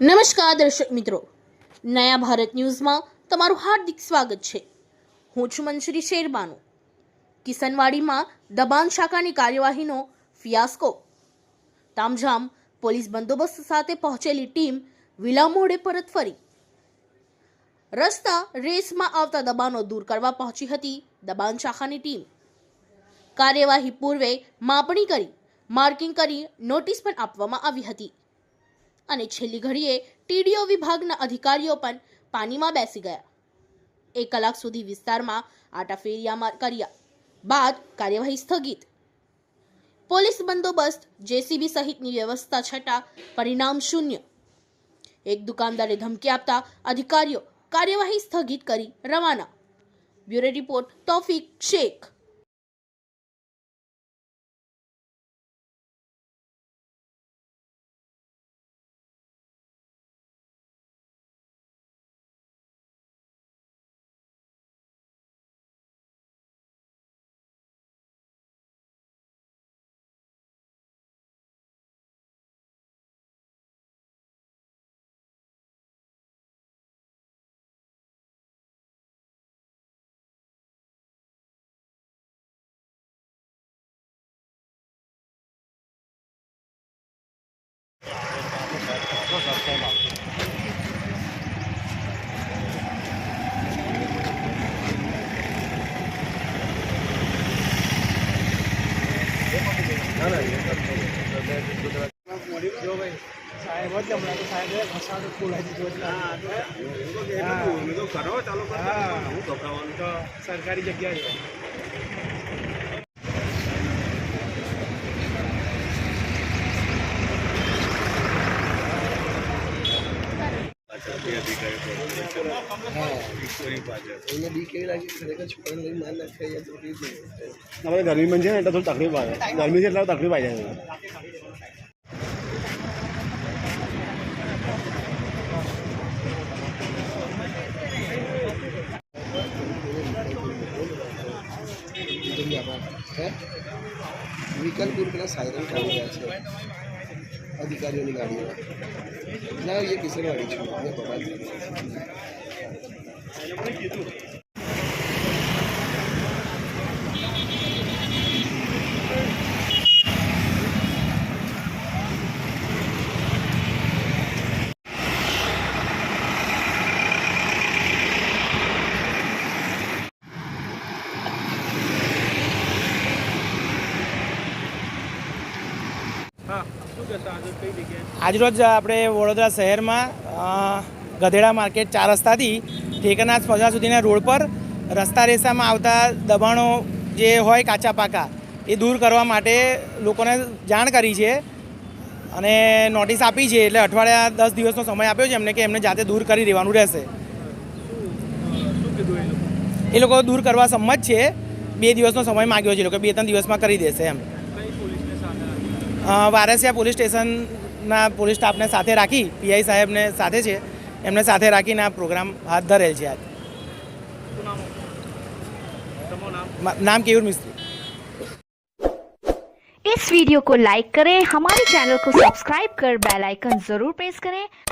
નમસ્કાર દર્શક મિત્રો. નયા ભારત ન્યૂઝમાં તમારું હાર્દિક સ્વાગત છે. હું છું મંશ્રી શેરબાનુ. કિસનવાડીમાં દબાણ શાખાની કાર્યવાહીનો ફિયાસ્કો. તામઝામ પોલીસ બંદોબસ્ત સાથે પહોંચેલી ટીમ વિલામોડે પરત ફરી. રસ્તા રેસમાં આવતા દબાણો દૂર કરવા પહોંચી હતી દબાણ શાખાની ટીમ. કાર્યવાહી પૂર્વે માપણી કરી, માર્કિંગ કરી નોટિસ પણ આપવામાં આવી હતી. અને છેલ્લી ઘડીએ ટીડીઓ વિભાગના અધિકારીઓ પણ પાણીમાં બેસી ગયા. એક કલાક સુધી વિસ્તારમાં આટાફેરિયામાં કર્યા બાદ કાર્યવાહી સ્થગિત. પોલીસ બંદોબસ્ત જેસીબી સહિતની વ્યવસ્થા છતાં પરિણામ શૂન્ય. એક દુકાનદારે ધમકી આપતા અધિકારીઓ કાર્યવાહી સ્થગિત કરી રવાના. Bureau report Taufiq Sheikh. જો ભાઈ સાહેબ જ સાહેબે ઘસારો ખોલાવી દીધો એટલે હા. હા. તો છોકરાને લઈને માર નાખે યા તો સરકારી રીતે? આપણે ગરમીમાં છે ને એટલે થોડી તકલીફ આવે ગરમી છે એટલે તકલીફ આવી જાય કીધું બી આપણે, હે? વિકલપુર પેલા સાયરન કાઢી રહ્યા છે અધિકારીઓની ગાડીઓ ના એ કિશનવાડી છું અને બબાલ હા આજરોજ આપણે વડોદરા શહેરમાં ગધેડા માર્કેટ ચાર રસ્તાથી ઠેકરનાથ સ્પર્ધા સુધીના રોડ પર રસ્તા રેસામાં આવતા દબાણો જે હોય કાચા પાકા એ દૂર કરવા માટે લોકોને જાણ કરી છે અને નોટિસ આપી છે. એટલે અઠવાડિયા દસ દિવસનો સમય આપ્યો છે એમને કે એમને જાતે દૂર કરી દેવાનું રહેશે. એ લોકો? એ લોકો દૂર કરવા સંમત છે. બે દિવસનો સમય માગ્યો છે. એ લોકો બે ત્રણ દિવસમાં કરી દેશે એમ કઈ પોલીસને સાથે રાખી અ, વારસિયા પોલીસ સ્ટેશનના પોલીસ સ્ટાફને સાથે રાખી પીઆઈ સાહેબને સાથે છે એમને સાથે રાખીને આ પ્રોગ્રામ હાથ ધરેલ છે આજ શું નામ તમારું નામ મા- નામ કેયુર મિસ્ત્રી इस वीडियो को लाइक करें हमारे चैनल को सब्सक्राइब कर बेल आइकन जरूर प्रेस करें